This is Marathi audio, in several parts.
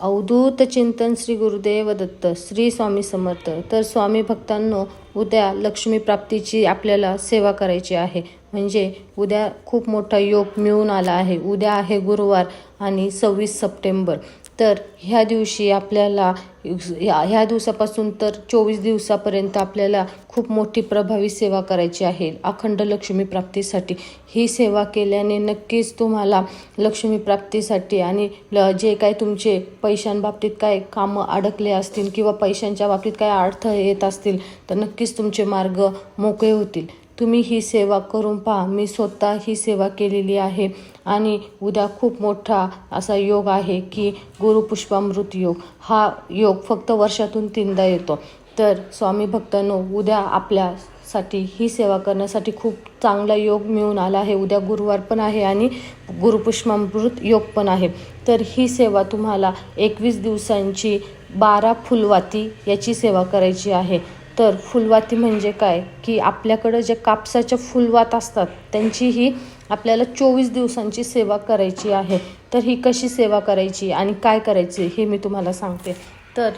अवधूत चिंतन श्री गुरुदेव दत्त श्री स्वामी समर्थ. तर स्वामी भक्तांनो उद्या लक्ष्मी प्राप्तीची आपल्याला सेवा करायची आहे. म्हणजे उद्या खूप मोठा योग मिळून आला आहे. उद्या आहे गुरुवार आणि सव्वीस सप्टेंबर. तर ह्या दिवशी आपल्याला ह्या ह्या दिवसापासून तर चोवीस दिवसापर्यंत आपल्याला खूप मोठी प्रभावी सेवा करायची आहे. अखंड लक्ष्मी प्राप्तीसाठी. ही सेवा केल्याने नक्कीच तुम्हाला लक्ष्मी प्राप्तीसाठी आणि ल जे काय तुमचे पैशांबाबतीत काय कामं अडकले असतील किंवा पैशांच्या बाबतीत काय अडथळे येत असतील तर नक्कीच तुमचे मार्ग मोकळे होतील. तुम्ही ही सेवा करून पहा. मी स्वतः ही सेवा केलेली आहे आणि उद्या खूप मोठा असा योग आहे की गुरुपुष्पामृत योग. हा योग फक्त वर्षातून तीनदा येतो. तर स्वामी भक्तांनो उद्या आपल्यासाठी ही सेवा करण्यासाठी खूप चांगला योग मिळून आला आहे. उद्या गुरुवार पण आहे आणि गुरुपुष्पामृत योग पण आहे. तर ही सेवा तुम्हाला एकवीस दिवसांची बारा फुलवाती याची सेवा करायची आहे. तर फुलवाती म्हणजे काय? की आपल्याकडं जे कापसाच्या फुलवात असतात त्यांची ही आपल्याला चोवीस दिवसांची सेवा करायची आहे. तर ही कशी सेवा करायची आणि काय करायची हे मी तुम्हाला सांगते. तर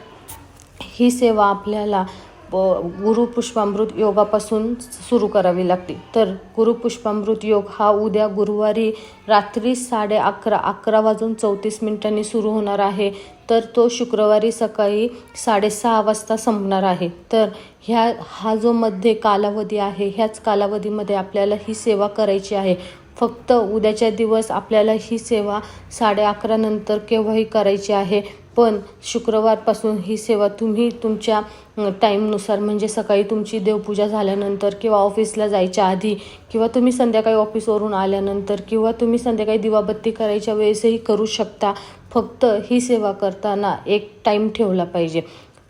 ही सेवा आपल्याला गुरुपुष्पामृत योगापासून सुरू करावी लागते. तर गुरुपुष्पामृत योग हा उद्या गुरुवारी रात्री साडे अकरा अकरा वाजून चौतीस मिनिटांनी सुरू होणार आहे. तर तो शुक्रवारी सकाळी साडेसहा वाजता संपणार आहे. तर ह्या हा जो मध्ये कालावधी आहे ह्याच कालावधीमध्ये आपल्याला ही सेवा करायची आहे. फक्त उद्याच्या दिवस आपल्याला ही सेवा साडे अकरा नंतर केव्हाही करायची आहे. पण शुक्रवारपासून ही सेवा तुम्ही तुमच्या टाईमनुसार म्हणजे सकाळी तुमची देवपूजा झाल्यानंतर किंवा ऑफिसला जायच्या आधी किंवा तुम्ही संध्याकाळी ऑफिसवरून आल्यानंतर किंवा तुम्ही संध्याकाळी दिवाबत्ती करायच्या वेळेसही करू शकता. फक्त ही सेवा करताना एक टाईम ठेवला पाहिजे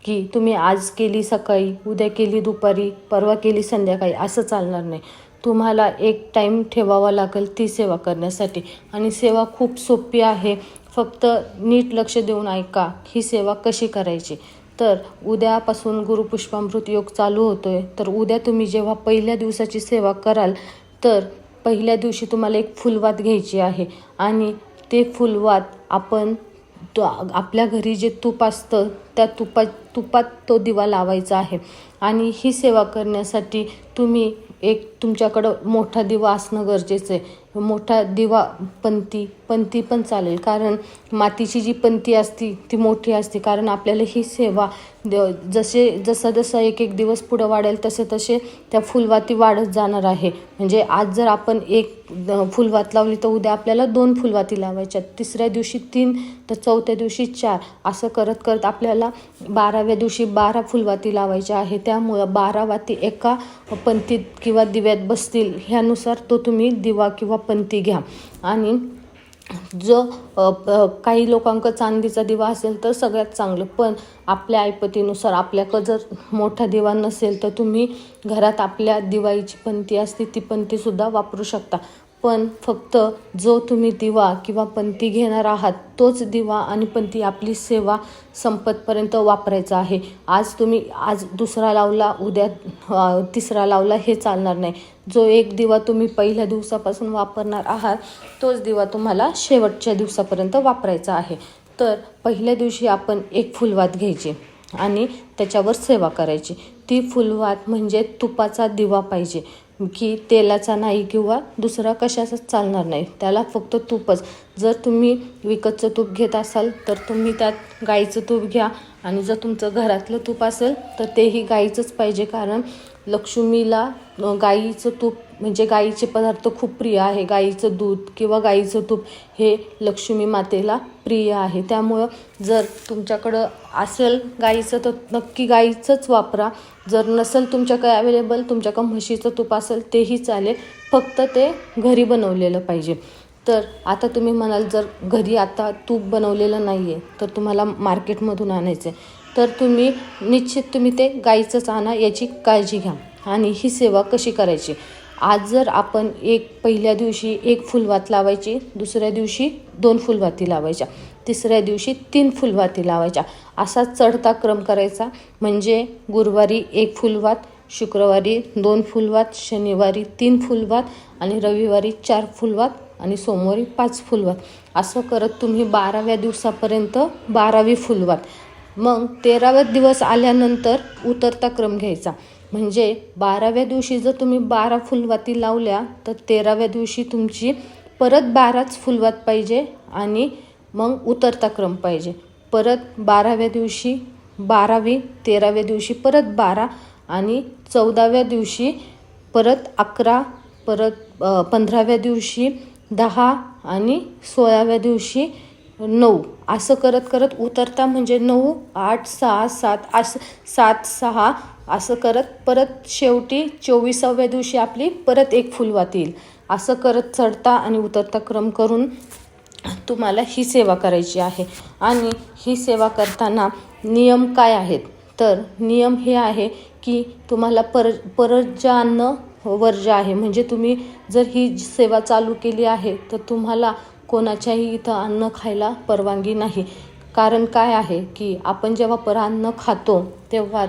की तुम्ही आज केली सकाळी उद्या केली दुपारी परवा केली संध्याकाळी असं चालणार नाही. तुम्हाला एक टाईम ठेवावा लागेल ती सेवा करण्यासाठी. आणि सेवा खूप सोपी आहे. फक्त नीट लक्ष देऊन ऐका ही सेवा कशी करायची. तर उद्यापासून गुरुपुष्पामृत योग चालू होतो आहे तर उद्या तुम्ही जेव्हा पहिल्या दिवसाची सेवा कराल तर पहिल्या दिवशी तुम्हाला एक फुलवात घ्यायची आहे. आणि ते फुलवात आपण तो आपल्या घरी जे तूप असतं त्या तुपा तुपात तो दिवा लावायचा आहे. आणि ही सेवा करण्यासाठी तुम्ही एक तुमच्याकडं मोठा दिवा असणं गरजेचं आहे. मोठा दिवा पंती पंती पण चालेल. कारण मातीची जी पंती असती ती मोठी असते. कारण आपल्याला ही सेवा जसे जसा जसा एक एक दिवस पुढं वाढेल तसे तसे त्या फुलवाती वाढत जाणार आहे. म्हणजे आज जर आपण एक फुलवात लावली तर उद्या आपल्याला दोन फुलवाती लावायच्या तिसऱ्या दिवशी तीन तर चौथ्या दिवशी चार. असं करत करत आपल्याला बाराव्या दिवशी बारा फुलवाती लावायच्या आहे त्यामुळं बारा वाती एका पंतीत किंवा दिव्यात बसतील ह्यानुसार तो तुम्ही दिवा किंवा पंती घ्या. आणि जो काही लोकांक चांदीचा दिवा असेल तर सगळ्यात चांगलं. पण आपल्या ऐपतीनुसार आपल्याकडं जर मोठा दिवा नसेल तर तुम्ही घरात आपल्या दिवाळीची पंती असते ती पंतीसुद्धा वापरू शकता. पण फक्त जो तुम्ही दिवा किंवा पंती घेणार आहात तोच दिवा आणि पंती आपली सेवा संपतपर्यंत वापरायचा आहे. आज तुम्ही आज दुसरा लावला उद्या तिसरा लावला हे चालणार नाही. जो एक दिवा तुम्ही पहिल्या दिवसापासून वापरणार आहात तोच दिवा तुम्हाला शेवटच्या दिवसापर्यंत वापरायचा आहे. तर पहिल्या दिवशी आपण एक फुलवात घ्यायची आणि त्याच्यावर सेवा करायची. ती फुलवात म्हणजे तुपाचा दिवा पाहिजे. की तेलाचा नाही किंवा दुसरा कशाचाच चालणार नाही. त्याला फक्त तूपच. जर तुम्ही विकतचं तूप घेत असाल तर तुम्ही त्यात गाईचं तूप घ्या. आणि जर तुमचं घरातलं तूप असेल तर तेही गाईचंच पाहिजे. कारण लक्ष्मीला गाईचं तूप म्हणजे गाईचे पदार्थ खूप प्रिय आहे. गाईचं दूध किंवा गाईचं तूप हे लक्ष्मी मातेला प्रिय आहे. त्यामुळं जर तुमच्याकडं असेल गाईचं तर नक्की गाईचंच वापरा. जर नसेल तुमच्याकडे अवेलेबल तुमच्याकडं म्हशीचं तूप असेल तेही चालेल. फक्त ते घरी बनवलेलं पाहिजे. तर आता तुम्ही म्हणाल जर घरी आता तूप बनवलेलं नाही आहे तर तुम्हाला मार्केटमधून आणायचं आहे तर तुम्ही निश्चित तुम्ही ते गाईचंच आणा याची काळजी घ्या. आणि ही सेवा कशी करायची? आज जर आपण एक पहिल्या दिवशी एक फुलवात लावायची दुसऱ्या दिवशी दोन फुलवाती लावायच्या. तिसऱ्या दिवशी तीन फुलवाती लावायच्या. असा चढता क्रम करायचा. म्हणजे गुरुवारी एक फुलवात शुक्रवारी दोन फुलवात शनिवारी तीन फुलवात आणि रविवारी चार फुलवात आणि सोमवारी पाच फुलवात. असं करत तुम्ही बाराव्या दिवसापर्यंत बारावी फुलवात. मग तेराव्या दिवस आल्यानंतर उतरता क्रम घ्यायचा. म्हणजे बाराव्या दिवशी जर तुम्ही बारा फुलवाती लावल्या तर तेराव्या दिवशी तुमची परत बाराच फुलवात पाहिजे आणि मग उतरता क्रम पाहिजे. परत बाराव्या दिवशी बारावी तेराव्या दिवशी परत बारा आणि चौदाव्या दिवशी परत अकरा परत पंधराव्या दिवशी दहा आणि सोळाव्या दिवशी नऊ. असं करत करत उतरता म्हणजे नऊ आठ सहा सात असं सात सहा असं करत परत शेवटी चोवीसाव्या दिवशी आपली परत एक फुलवात येईल. असं करत चढता आणि उतरता क्रम करून तुम्हाला ही सेवा करायची आहे. आणि ही सेवा करताना नियम काय आहेत? तर नियम हे आहे की तुम्हाला पर परत अन्न वर्ज आहे म्हणजे तुम्ही जर ही सेवा चालू केली आहे तर तुम्हाला कोणाच्याही इथं अन्न खायला परवानगी नाही. कारण काय आहे की आपण जेव्हा परान्न खातो तेव्हा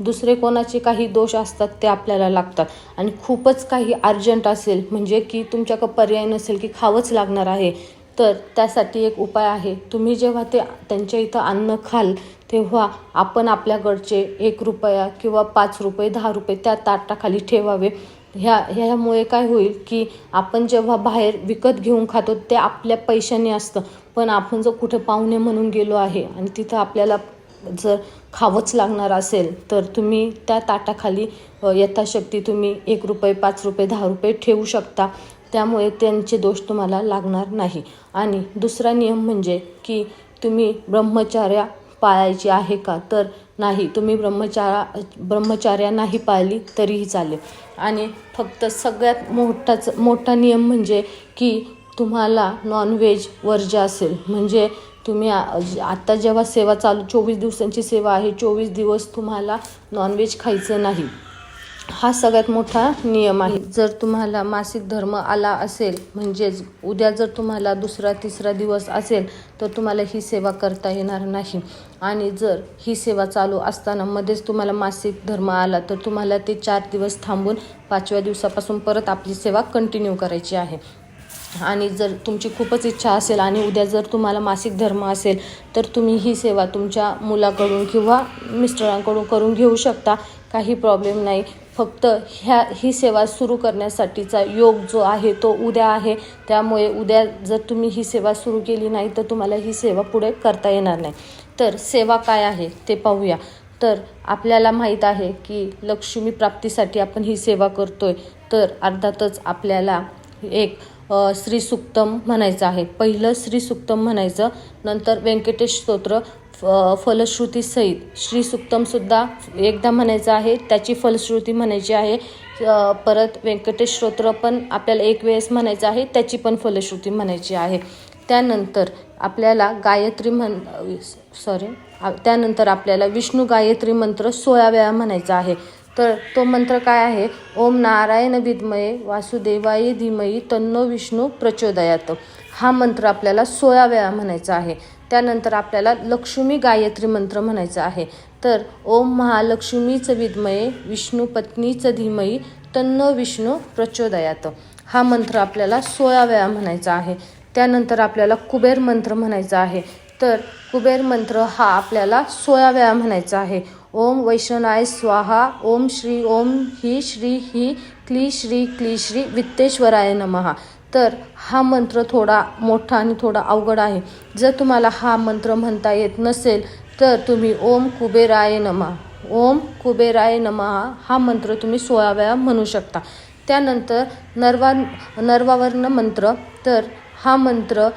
दुसरे कोणाचे काही दोष असतात ते आपल्याला लागतात. आणि खूपच काही अर्जंट असेल म्हणजे की तुमच्याकडं पर्याय नसेल की खावंच लागणार आहे तर त्यासाठी एक उपाय आहे. तुम्ही जेव्हा ते त्यांच्या इथं अन्न खाल तेव्हा आपण आपल्याकडचे एक रुपया किंवा पाच रुपये दहा रुपये त्या ताटाखाली ठेवावे. ह्या ह्यामुळे काय होईल की आपण जेव्हा बाहेर विकत घेऊन खातो ते आपल्या पैशाने असतं. पण आपण जर कुठे पाहुणे म्हणून गेलो आहे आणि तिथं आपल्याला जर खावंच लागणार असेल तर तुम्ही त्या ताटाखाली यथाशक्ती तुम्ही एक रुपये पाच रुपये दहा रुपये ठेवू शकता. त्यामुळे त्यांचे दोष तुम्हाला लागणार नाही. आणि दुसरा नियम म्हणजे की तुम्ही ब्रह्मचार्या पाळायची आहे का? तर नाही. तुम्ही ब्रह्मचारा ब्रह्मचार्या नाही पाळली तरीही चालेल. आणि फक्त सगळ्यात मोठाच मोठा नियम म्हणजे की तुम्हाला नॉनव्हेज वर्ज्य असेल म्हणजे तुम्ही आत्ता जेव्हा सेवा चालू चोवीस दिवसांची सेवा आहे चोवीस दिवस तुम्हाला नॉनव्हेज खायचं नाही. हा सगळ्यात मोठा नियम आहे. जर तुम्हाला मासिक धर्म आला असेल म्हणजेच उद्या जर तुम्हाला दुसरा तिसरा दिवस असेल तर तुम्हाला ही सेवा करता येणार नाही. आणि जर ही सेवा चालू असताना मध्येच तुम्हाला मासिक धर्म आला तर तुम्हाला ते चार दिवस थांबून पाचव्या दिवसापासून परत आपली सेवा कंटिन्यू करायची आहे. आणि जर तुमची खूपच इच्छा असेल आणि उद्या जर तुम्हाला मासिक धर्म असेल तर तुम्ही ही सेवा तुमच्या मुलाकडून किंवा मिस्टरांकडून करून घेऊ शकता. काही प्रॉब्लेम नाही. फक्त ह्या ही सेवा सुरू करण्यासाठीचा योग जो आहे तो उद्या आहे. त्यामुळे उद्या जर तुम्ही ही सेवा सुरू केली नाही तर तुम्हाला ही सेवा पुढे करता येणार नाही. तर सेवा काय आहे ते पाहूया. तर आपल्याला माहीत आहे की लक्ष्मी प्राप्तीसाठी आपण ही सेवा करतोय. तर अर्थातच आपल्याला एक श्रीसुक्तम श्री सुक्तम म्हणायचं आहे. पहिलं श्री सुक्तम म्हणायचं नंतर व्यंकटेश स्तोत्र फ- फलश्रुती सहित. श्री एकदा म्हणायचं आहे त्याची फलश्रुती म्हणायची आहे. परत व्यंकटेश स्तोत्र पण आपल्याला एक वेळेस म्हणायचं आहे त्याची पण फलश्रुती म्हणायची आहे. त्यानंतर आपल्याला गायत्री म्हण सॉरी त्यानंतर आपल्याला विष्णू गायत्री मंत्र सोळा वेळा म्हणायचा आहे. तर तो मंत्र काय आहे? ओम नारायण विद्मये वासुदेवाय धीमयी तन्नो विष्णू प्रचोदयात. हा मंत्र आपल्याला सोळा वेळा म्हणायचा आहे. त्यानंतर आपल्याला लक्ष्मी गायत्री मंत्र म्हणायचा आहे. तर ओम महालक्ष्मीच विद्मये विष्णू पत्नीच धीमयी तन्नो विष्णू प्रचोदयात. हा मंत्र आपल्याला सोळा वेळा म्हणायचा आहे. त्यानंतर आपल्याला कुबेर मंत्र म्हणायचा आहे. तर कुबेर मंत्र हा आपल्याला सोळा वेळा म्हणायचा आहे. ओम वैष्णनाय स्वाहा ओम श्री ओम ही श्री ही क्ली श्री क्ली श्री वित्तेश्वराय नमहा. तर हा मंत्र थोडा मोठा आणि थोडा अवघड आहे. जर तुम्हाला हा मंत्र म्हणता येत नसेल तर तुम्ही ओम कुबेराय नमा ओम कुबेराय नमहा हा मंत्र तुम्ही सोळा वेळा म्हणू शकता. त्यानंतर नर्वा नर्वावर्ण मंत्र. तर हा मंत्र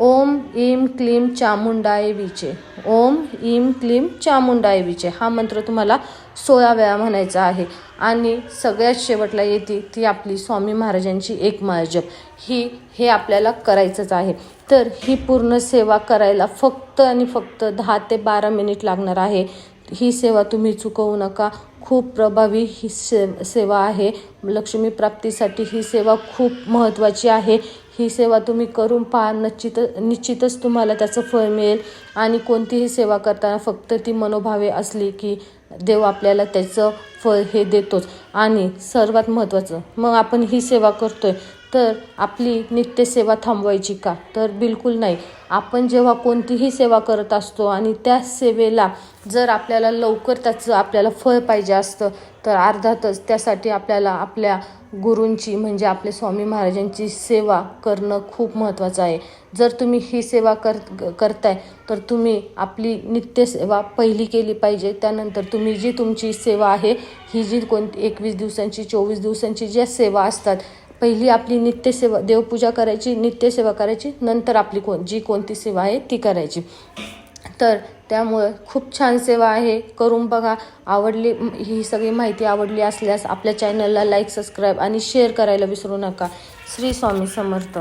ओम इम क्लीम चामुंडाय विचे. ओम इम क्लीम चामुंडाय विचे. हा मंत्र तुम्हाला सोळा वेळा म्हणायचा आहे. आणि सगळ्यात शेवटला येते ती आपली स्वामी महाराजांची एक माळजप ही हे आपल्याला करायचंच आहे. तर ही पूर्ण सेवा करायला फक्त आणि फक्त दहा ते बारा मिनिट लागणार आहे. ही सेवा तुम्ही चुकवू नका. खूप प्रभावी ही से सेवा आहे. लक्ष्मी प्राप्तीसाठी ही सेवा खूप महत्त्वाची आहे. ही सेवा तुम्ही करून पहा. निश्चित निश्चितच तुम्हाला त्याचं फळ मिळेल. आणि कोणतीही सेवा करताना फक्त ती मनोभावे असली की देव आपल्याला त्याचं फळ हे देतोच. आणि सर्वात महत्त्वाचं मग आपण ही सेवा करतोय. तर आपली नित्यसेवा थांबवायची का? तर बिलकुल नाही. आपण जेव्हा कोणतीही सेवा करत असतो आणि त्या सेवेला जर आपल्याला लवकर त्याचं आपल्याला फळ पाहिजे असतं तर अर्थातच त्यासाठी आपल्याला आपल्या गुरूंची म्हणजे आपले स्वामी महाराजांची सेवा करणं खूप महत्त्वाचं आहे. जर तुम्ही ही सेवा कर करताय तर तुम्ही आपली नित्यसेवा पहिली केली पाहिजे. त्यानंतर तुम्ही जी तुमची सेवा आहे ही जी कोणती एकवीस दिवसांची चोवीस दिवसांची ज्या सेवा असतात पहिली आपली नित्यसेवा देवपूजा करायची नित्यसेवा करायची नंतर आपली कोण जी कोणती सेवा आहे ती करायची. तर त्यामुळं खूप छान सेवा आहे. करून बघा. आवडली ही सगळी माहिती आवडली असल्यास आपल्या चॅनलला लाईक सबस्क्राईब आणि शेअर करायला विसरू नका. श्री स्वामी समर्थ.